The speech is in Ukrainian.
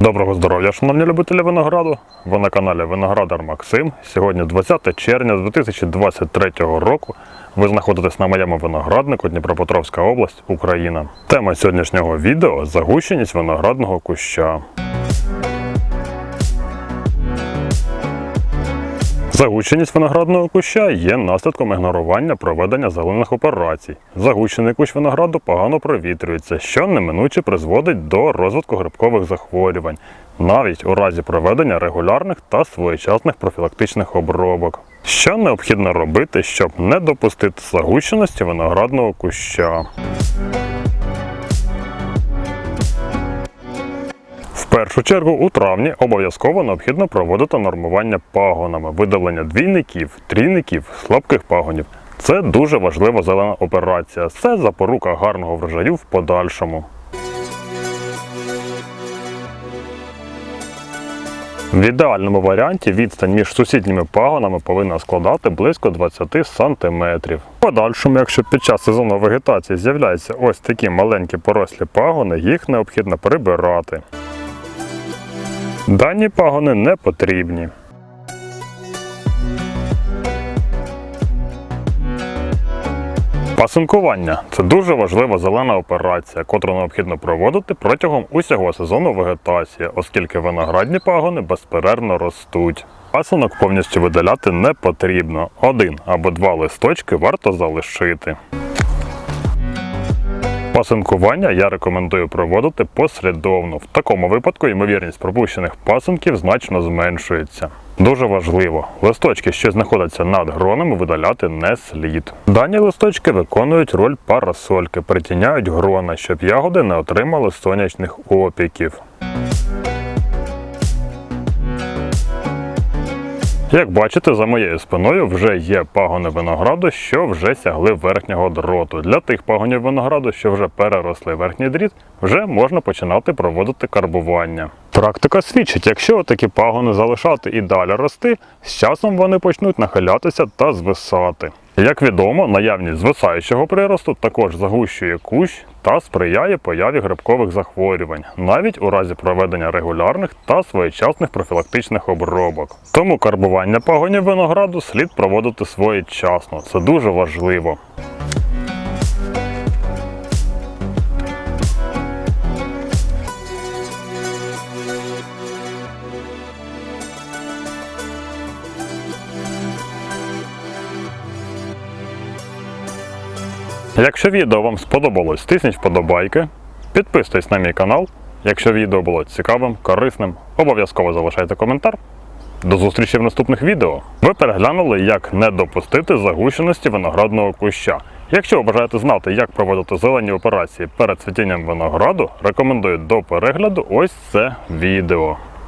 Доброго здоров'я, шановні любителі винограду. Ви на каналі Виноградар Максим. Сьогодні 20 червня 2023 року. Ви знаходитесь на моєму винограднику Дніпропетровська область, Україна. Тема сьогоднішнього відео загущеність виноградного куща. Загущеність виноградного куща є наслідком ігнорування проведення зелених операцій. Загущений кущ винограду погано провітрюється, що неминуче призводить до розвитку грибкових захворювань, навіть у разі проведення регулярних та своєчасних профілактичних обробок. Що необхідно робити, щоб не допустити загущеності виноградного куща? Першу чергу у травні обов'язково необхідно проводити нормування пагонами, видалення двійників, трійників, слабких пагонів. Це дуже важлива зелена операція. Це запорука гарного врожаю в подальшому. В ідеальному варіанті відстань між сусідніми пагонами повинна складати близько 20 см. В подальшому, якщо під час сезону вегетації з'являються ось такі маленькі порослі пагони, їх необхідно прибирати. Дані пагони не потрібні. Пасинкування це дуже важлива зелена операція, котру необхідно проводити протягом усього сезону вегетації, оскільки виноградні пагони безперервно ростуть. Пасинок повністю видаляти не потрібно. Один або два листочки варто залишити. Пасинкування я рекомендую проводити послідовно. В такому випадку ймовірність пропущених пасинків значно зменшується. Дуже важливо, листочки, що знаходяться над гронами, видаляти не слід. Дані листочки виконують роль парасольки, притіняють грона, щоб ягоди не отримали сонячних опіків. Як бачите, за моєю спиною вже є пагони винограду, що вже сягли верхнього дроту. Для тих пагонів винограду, що вже переросли верхній дріт, вже можна починати проводити карбування. Практика свідчить, якщо такі пагони залишати і далі рости, з часом вони почнуть нахилятися та звисати. Як відомо, наявність звисаючого приросту також загущує кущ та сприяє появі грибкових захворювань, навіть у разі проведення регулярних та своєчасних профілактичних обробок. Тому карбування пагонів винограду слід проводити своєчасно. Це дуже важливо. Якщо відео вам сподобалось, тисніть вподобайки, підписуйтесь на мій канал. Якщо відео було цікавим, корисним, обов'язково залишайте коментар. До зустрічі в наступних відео. Ви переглянули, як не допустити загущеності виноградного куща. Якщо ви бажаєте знати, як проводити зелені операції перед цвітінням винограду, рекомендую до перегляду ось це відео.